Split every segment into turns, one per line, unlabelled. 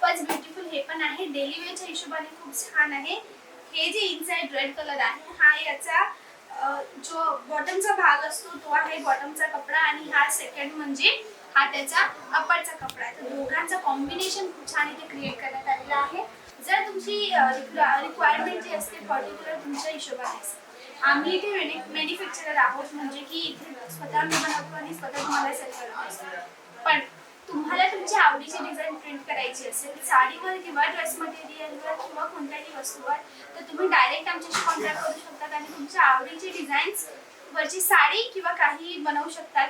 खूपच ब्युटिफुल हे पण आहे. डेली वेअरच्या हिशोबाने खूप छान आहे. हे जे इनसाइड रेड कलर आहे हा याचा जो बॉटमचा भाग असतो तो आहे बॉटमचा कपडा आणि हा सेकंड म्हणजे हा त्याचा अप्परचा कपडा आहे. तर दोघांचं कॉम्बिनेशन खूप छान इथे क्रिएट करण्यात आलेला आहे. जर तुमची रिक्वायरमेंट जी असते पर्टिक्युलर तुमच्या हिशोबाने. आम्ही इथे मॅन्युफॅक्चरर आहोत म्हणजे की इथे स्वतः मी बनवतो आणि स्वतः तुम्हाला सेल करतो पण तुम्हाला तुमची आवडीची डिझाईन प्रिंट करायची असेल साडीवर किंवा ड्रेस मटेरियलवर किंवा कोणत्याही वस्तूवर तर तुम्ही डायरेक्ट आमच्याशी कॉन्टॅक्ट करू शकतात आणि तुमच्या आवडीची डिझाईन्स वरची साडी किंवा काही बनवू शकतात.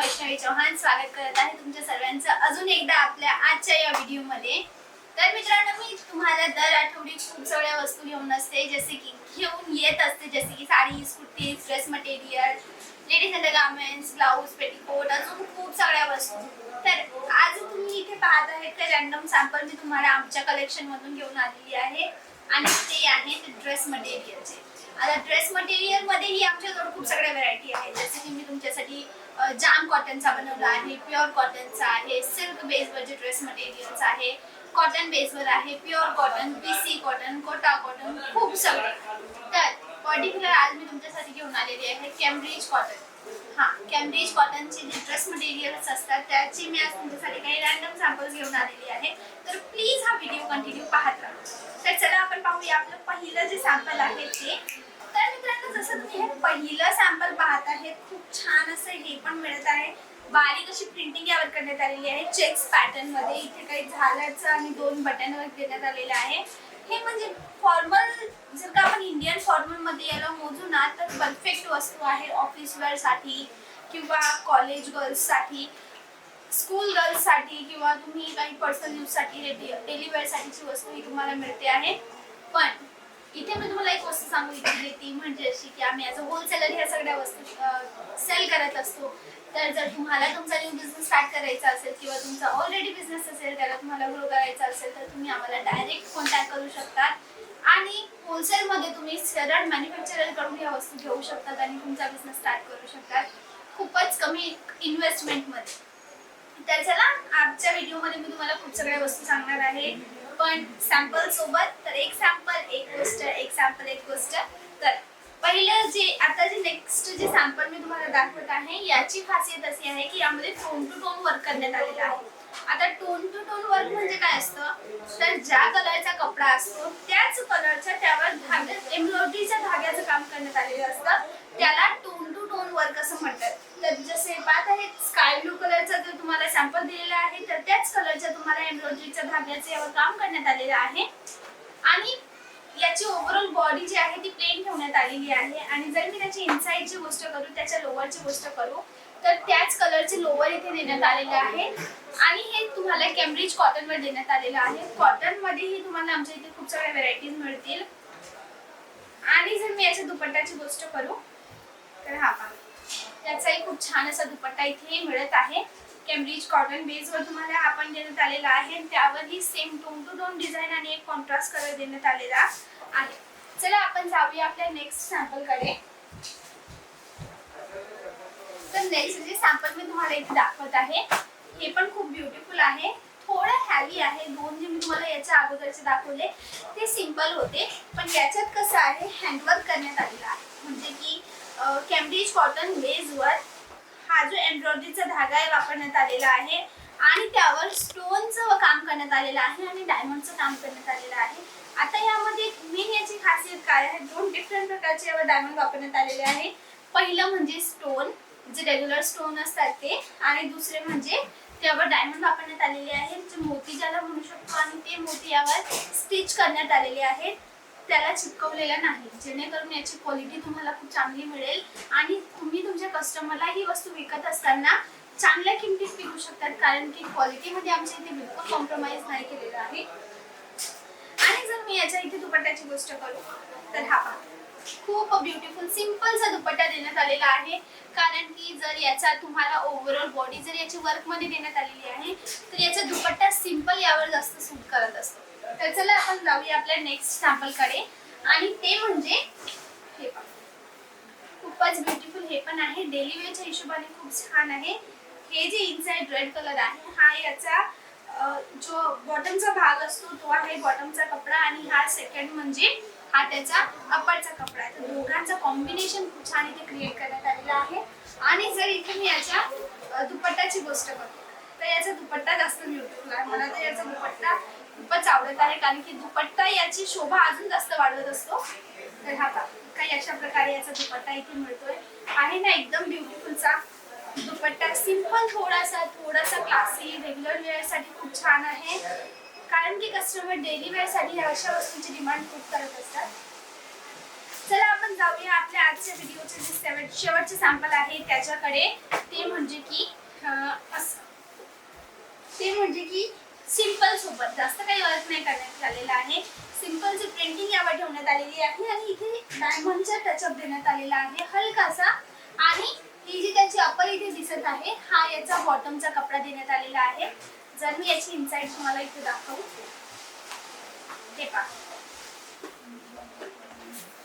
वैष्णवी चौहान स्वागत करत आहे तुमच्या सर्वांचं अजून एकदा आपल्या आजच्या या व्हिडिओमध्ये. तर मित्रांनो मी तुम्हाला दर आठवडी खूप सगळ्या वस्तू घेऊन असते जसे की घेऊन येत असते जसे की sari scooty dress material ladies under garments blouse petticoat अजून खूप सगळ्या वस्तू. तर आज तुम्ही इथे पाहत आहेत ते रॅन्डम सॅम्पल मी तुम्हाला आमच्या कलेक्शन मधून घेऊन आलेली आहे. आणि ते आहे ड्रेस मटेरियलचे आता ड्रेस मटेरियल मध्येही आमच्याजवळ खूप सगळ्या व्हरायटी आहेत. जसे की मी तुमच्यासाठी जाम कॉटनचा बनवला आहे प्युअर कॉटनचा आहे सिल्क बेसवर जे ड्रेस मटेरियल्स आहे कॉटन बेसवर आहे pure cotton PC cotton Kota cotton खूप सगळे. तर पर्टिक्युलर आज मी तुमच्यासाठी घेऊन आलेली आहे कॅम्ब्रिज कॉटन हा कॅम्ब्रिज कॉटनचे जे ड्रेस मटेरियल्स असतात त्याची मी आज तुमच्यासाठी काही रॅन्डम सॅम्पल्स घेऊन आलेली आहे. तर प्लीज हा व्हिडिओ कंटिन्यू पाहत राहा. तर चला आपण पाहूया आपलं पहिलं जे सॅम्पल आहे ते. मित्रांनो जसं तुम्ही हे पहिलं सॅम्पल पाहत आहे खूप छान असं हे पण मिळत आहे. बारीक अशी प्रिंटिंग यावर करण्यात आलेली आहे चेक्स पॅटर्नमध्ये इथे काही झाल्याचं आणि दोन बटन वर देण्यात आलेलं आहे. हे म्हणजे फॉर्मल जर का आपण इंडियन फॉर्मलमध्ये याला मोजू ना तर परफेक्ट वस्तू आहे ऑफिस वेअरसाठी किंवा कॉलेज गर्ल्ससाठी स्कूल गर्ल्ससाठी किंवा तुम्ही काही पर्सनल यूजसाठी डेली वेअर साठीची वस्तू ही तुम्हाला मिळते आहे. पण इथे मी तुम्हाला एक वस्तू सांगू इच्छिते ती म्हणजे अशी की आम्ही ॲज अ होलसेलर ह्या सगळ्या वस्तू सेल करत असतो. तर जर तुम्हाला तुमचा न्यू बिझनेस स्टार्ट करायचा असेल किंवा तुमचा ऑलरेडी बिझनेस असेल त्याला तुम्हाला ग्रो करायचा असेल तर तुम्ही आम्हाला डायरेक्ट कॉन्टॅक्ट करू शकतात. आणि होलसेलमध्ये तुम्ही सरळ मॅन्युफॅक्चरकडून ह्या वस्तू घेऊ शकतात आणि तुमचा बिझनेस स्टार्ट करू शकतात. खूपच कमी इन्व्हेस्टमेंटमध्ये तर चला आजच्या व्हिडिओमध्ये मी तुम्हाला खूप सगळ्या वस्तू सांगणार आहे. पण सॅम्पल सोबत तर एक सॅम्पल एक गोष्ट एक सॅम्पल एक गोष्ट तर पहिलं जे आता जे नेक्स्ट जे सॅम्पल मी तुम्हाला दाखवत आहे याची खासियत अशी आहे की यामध्ये टोन टू टोन वर्क करण्यात आलेलं आहे. आता टोन टू टोन वर्क म्हणजे काय असतं? तर ज्या कलरचा कपडा असतो त्याच कलरच्या त्यावर धागे एम्ब्रॉयडरीच्या धाग्याचं काम करण्यात आलेलं असतं. त्याला टोन टू टोन वर्क असं म्हणतात. तर जसे पाहत आहे स्काय ब्लू कलरचा जो तुम्हाला सॅम्पल दिलेला आहे तर त्याच कलरच्या तुम्हाला एम्ब्रॉयडरीच्या धाग्याचे यावर काम करण्यात आलेलं आहे. आणि याची ओव्हरऑल बॉडी जी आहे ती प्लेन ठेवण्यात आलेली आहे. आणि जर मी त्याची इनसाईडची गोष्ट करू त्याच्या लोअरची गोष्ट करू तर त्याच कलरचे लोअर इथे देण्यात आलेले आहे. आणि हे तुम्हाला कॅम्ब्रिज कॉटनवर देण्यात आलेलं आहे. कॉटनमध्येही तुम्हाला आमच्या इथे खूप साऱ्या व्हरायटीज मिळतील. आणि जर मी याच्या दुपट्ट्याची गोष्ट करू तर हा पहा. त्याचाही खूप छान असा दुपट्टा इथे मिळत आहे. कॅम्ब्रिज कॉटन बेसवर तुम्हाला आपण देण्यात आलेला आहे. त्यावरही same tone two tone design आणि एक कॉन्ट्रास्ट कलर देण्यात आलेला आहे. चला आपण जाऊया आपल्या नेक्स्ट सॅम्पलकडे तर नेक्स्ट जे सॅम्पल मी तुम्हाला इथे दाखवत आहे हे पण खूप ब्युटिफुल आहे. थोडं हॅवी आहे. दोन जे मी तुम्हाला याच्या अगोदरचे दाखवले ते सिंपल होते. पण याच्यात कसं आहे हँडवर्क करण्यात आलेलं आहे. म्हणजे की कॅम्ब्रिज कॉटन बेसवर हा जो एम्ब्रॉयडरीचा धागा आहे वापरण्यात आलेला आहे आणि त्यावर स्टोनचं काम करण्यात आलेलं आहे आणि डायमंडचं काम करण्यात आलेलं आहे. आता यामध्ये मेन याची खासियत काय आहे? दोन डिफरंट प्रकारचे यावर डायमंड वापरण्यात आलेले आहे. पहिलं म्हणजे स्टोन जे रेग्युलर स्टोन असतात ते. आणि दुसरे म्हणजे त्यावर डायमंड वापरण्यात आलेले आहेत जे मोती ज्याला म्हणू शकतो आणि ते मोती यावर स्टिच करण्यात आलेले आहेत. त्याला चिपकवलेला नाही. जेणेकरून याची क्वालिटी तुम्हाला खूप चांगली मिळेल आणि तुम्ही तुमच्या कस्टमरला ही वस्तू विकत असताना चांगल्या किमतीत विकू शकतात. कारण की क्वालिटीमध्ये आमच्या इथे बिलकुल कॉम्प्रोमाइज नाही केलेलं आहे. आणि जर मी याच्या इथे दुपट्ट्याची गोष्ट करू तर हा पहा. खूप ब्युटिफुल सिम्पलचा दुपट्टा देण्यात आलेला आहे. कारण की जर याचा तुम्हाला ओव्हरऑल बॉडी जर याची वर्कमध्ये देण्यात आलेली आहे तर याचा करत असतो. तर चला आपण जाऊया आपल्या नेक्स्ट सॅम्पलकडे. आणि ते म्हणजे हे खूपच ब्युटिफुल हे पण आहे. डेली वेअरच्या हिशोबाने खूप छान आहे. हे जे इनसाइड रेड कलर आहे हा याचा जो बॉटमचा भाग असतो तो आहे बॉटमचा कपडा आणि हा सेकंड म्हणजे हा त्याचा अप्परचा कपडा आहे. तर दोघांचं कॉम्बिनेशन खूप छान इथे क्रिएट करण्यात आलेलं आहे. आणि जर इथे मी याच्या दुपट्ट्याची गोष्ट करतो तर याचा दुपट्टा जास्त ब्युटिफुल आहे मला तर याचा दुपट्टा खूपच आवडत आहे कारण की दुपट्टा याची शोभा अजून जास्त वाढवत असतो. तर हा काही अशा प्रकारे याचा दुपट्टा इथे मिळतोय. आहे ना एकदम ब्युटिफुलचा दुपट्टा. सिंपल थोडासा थोडासा क्लासी रेग्युलर वेअरसाठी खूप छान आहे. कारण की कस्टमर डेली वेअरसाठी अशा वस्तूंची डिमांड खूप करत असतात. चला आपण जाऊया आपल्या आजच्या व्हिडिओचे जे शेवट शेवटचे सॅम्पल आहे त्याच्याकडे. ते म्हणजे की असं. ते म्हणजे की सिंपल सोबत. जास्त काही वर्क नाही करण्यात आलेलं आहे. सिम्पलची प्रिंटिंग यावर ठेवण्यात आलेली आहे आणि इथे डायमंडचा टचअप देण्यात आलेला आहे. हलकासा. आणि ही जी त्याची अपर इथे दिसत आहे हा याचा बॉटमचा कपडा देण्यात आलेला आहे. जर मी याची इन्साइड तुम्हाला इथे दाखवू. ते पहा.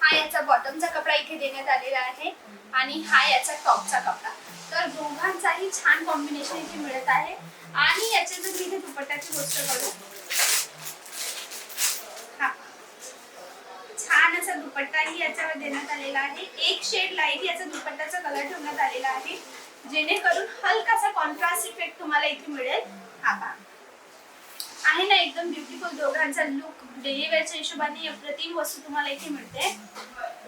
हा याचा बॉटमचा कपडा इथे देण्यात आलेला आहे. आणि हा याचा टॉपचा कपडा. दोघांचाही छान कॉम्बिनेशन इथे मिळत आहे. आणि याच्या जर मी इथे दुपट्ट्याची गोष्ट करू. छान असा दुपट्टाही याच्यावर देण्यात आलेला आहे. एक शेड लाइट याचा दुपट्ट्याचा कलर ठेवण्यात आलेला आहे. जेणेकरून हलकासा कॉन्ट्रास्ट इफेक्ट तुम्हाला इथे मिळेल. हा पहा. आहे ना एकदम ब्युटिफुल दोघांचा लुक डेली वेअरच्या हिशोबाने अप्रतिम वस्तू तुम्हाला इथे मिळते.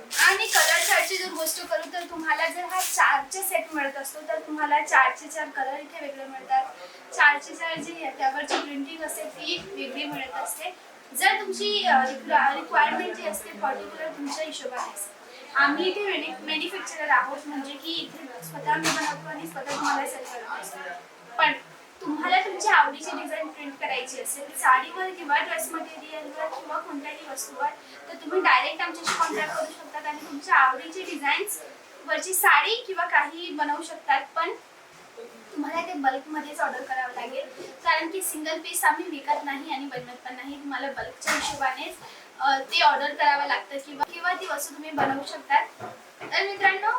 आणि कलर चार्टची जर गोष्ट करू तर तुम्हाला जर हा चारचे सेट मिळत असतो तर तुम्हाला चारचे चार कलर इथे वेगळे मिळतात. चारचे चार जी त्यावरची प्रिंटिंग असते ती वेगळी मिळत असते. जर तुमची रिक्वायरमेंट जी असते पर्टिक्युलर तुमच्या हिशोबाने असते. आम्ही इथे मॅन्युफॅक्चरर आहोत म्हणजे की इथे स्वतः मी बनवतो आणि स्वतः तुम्हाला सेल करत असतो. पण तुम्हाला तुमच्या आवडीची डिझाईन प्रिंट करायची असेल साडीवर किंवा ड्रेस मटेरियलवर किंवा कोणत्याही वस्तूवर तर तुम्ही डायरेक्ट आमच्याशी कॉन्टॅक्ट करू शकतात आणि तुमच्या आवडीची डिझाईन्स वरची साडी किंवा काही बनवू शकतात पण तुम्हाला ते बल्कमध्येच ऑर्डर करावं लागेल. कारण की सिंगल पीस आम्ही विकत नाही आणि बनवत पण नाही तुम्हाला बल्कच्या हिशोबानेच ते ऑर्डर करावं लागतं किंवा किंवा ती वस्तू तुम्ही बनवू शकतात. तर मित्रांनो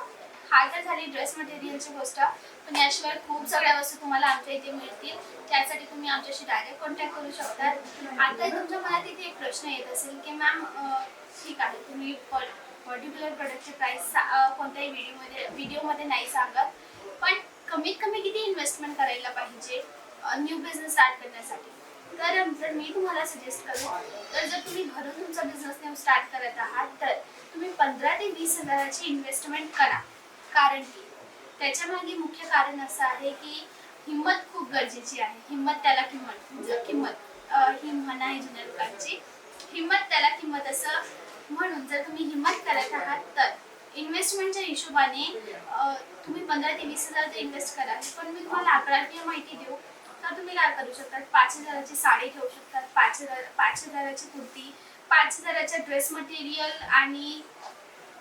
हा तर झाली ड्रेस मटेरियलची गोष्ट. पण याशिवाय खूप सगळ्या वस्तू तुम्हाला आमच्या इथे मिळतील. त्यासाठी तुम्ही आमच्याशी डायरेक्ट कॉन्टॅक्ट करू शकतात आता तुमच्या मनात इथे एक प्रश्न येत असेल की मॅम ठीक आहे तुम्ही पर्टिक्युलर प्रोडक्टची प्राइस कोणत्याही व्हिडिओमध्ये व्हिडिओमध्ये नाही सांगत. पण कमीत कमी किती इन्व्हेस्टमेंट करायला पाहिजे न्यू बिझनेस स्टार्ट करण्यासाठी? तर जर मी तुम्हाला सजेस्ट करू तर जर तुम्ही घरून तुमचा बिझनेस स्टार्ट करत आहात तर तुम्ही पंधरा ते वीस हजाराची इन्व्हेस्टमेंट करा. कारण की त्याच्यामागे मुख्य कारण असं आहे की हिंमत खूप गरजेची आहे. हिंमत त्याला किंमत म्हणजे किंमत. ही म्हण आहे जुन्या लोकांची. हिंमत त्याला किंमत असं म्हणून जर तुम्ही हिंमत करत आहात तर इन्व्हेस्टमेंटच्या हिशोबाने तुम्ही पंधरा ते वीस हजार इन्व्हेस्ट करा पण मी तुम्हाला आकडाकीय माहिती देऊ तर तुम्ही काय करू शकतात? पाच हजाराची साडी ठेवू शकतात पाच हजार पाच हजाराची कुर्ती पाच हजाराच्या ड्रेस मटेरियल आणि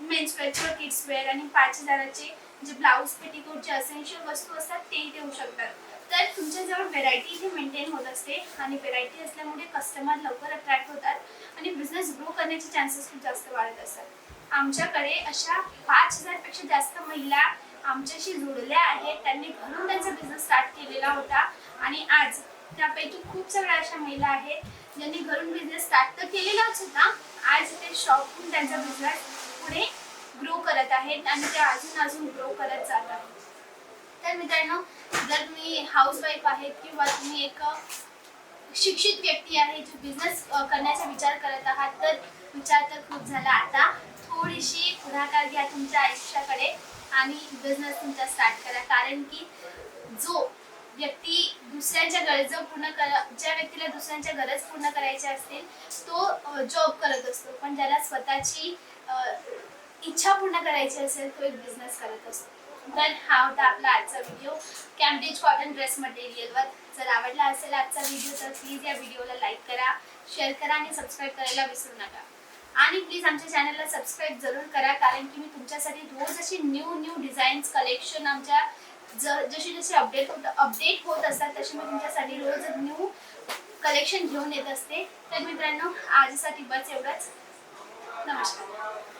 मेन्स वेअर किंवा किड्स वेअर आणि पाच हजाराचे जे ब्लाऊज पेटीकोटचे जे असेन्शियल वस्तू असतात तेही देऊ शकतात. तर तुमच्याजवळ व्हेरायटी इथे मेंटेन होत असते आणि व्हेरायटी असल्यामुळे कस्टमर लवकर अट्रॅक्ट होतात आणि बिझनेस ग्रो करण्याचे चान्सेस खूप जास्त वाढत असतात. आमच्याकडे अशा पाच हजारपेक्षा जास्त महिला आमच्याशी जुडल्या आहेत. त्यांनी घरून त्यांचा बिझनेस स्टार्ट केलेला होता आणि आज त्यापैकी खूप सगळ्या अशा महिला आहेत ज्यांनी घरून बिझनेस स्टार्ट तर केलेलाच होता. आज ते शॉपहून त्यांचा बिझनेस पुढे ग्रो करत आहेत आणि ते अजून अजून ग्रो करत जात आहेत. तर मित्रांनो जर तुम्ही हाऊस वाईफ आहेत किंवा तुम्ही एक शिक्षित व्यक्ती आहे जो बिझनेस करण्याचा विचार करत आहात तर विचार तर खूप झाला आता. थोडीशी पुढाकार घ्या तुमच्या आयुष्याकडे आणि बिझनेस तुमचा स्टार्ट करा. कारण की जो व्यक्ती दुसऱ्यांच्या गरज पूर्ण कर ज्या व्यक्तीला दुसऱ्यांच्या गरज पूर्ण करायच्या असतील तो जॉब करत असतो. पण ज्याला स्वतःची इच्छा पूर्ण करायची असेल तो एक बिझनेस करत असतो. तर हा होता आपला आजचा व्हिडिओ कॅम्ब्रिज कॉटन ड्रेस मटेरियलवर जर आवडला असेल आजचा व्हिडिओ तर प्लीज या व्हिडिओला लाईक करा शेअर करा आणि सबस्क्राईब करायला विसरू नका. आणि प्लीज आमच्या चॅनलला सबस्क्राईब जरूर करा कारण की मी तुमच्यासाठी रोज अशी न्यू न्यू डिझाईन्स कलेक्शन आमच्या ज जशी जशी अपडेट होत अपडेट होत असतात तशी मी तुमच्यासाठी रोज न्यू कलेक्शन घेऊन येत असते. तर मित्रांनो आजसाठी बस एवढंच. नमस्कार.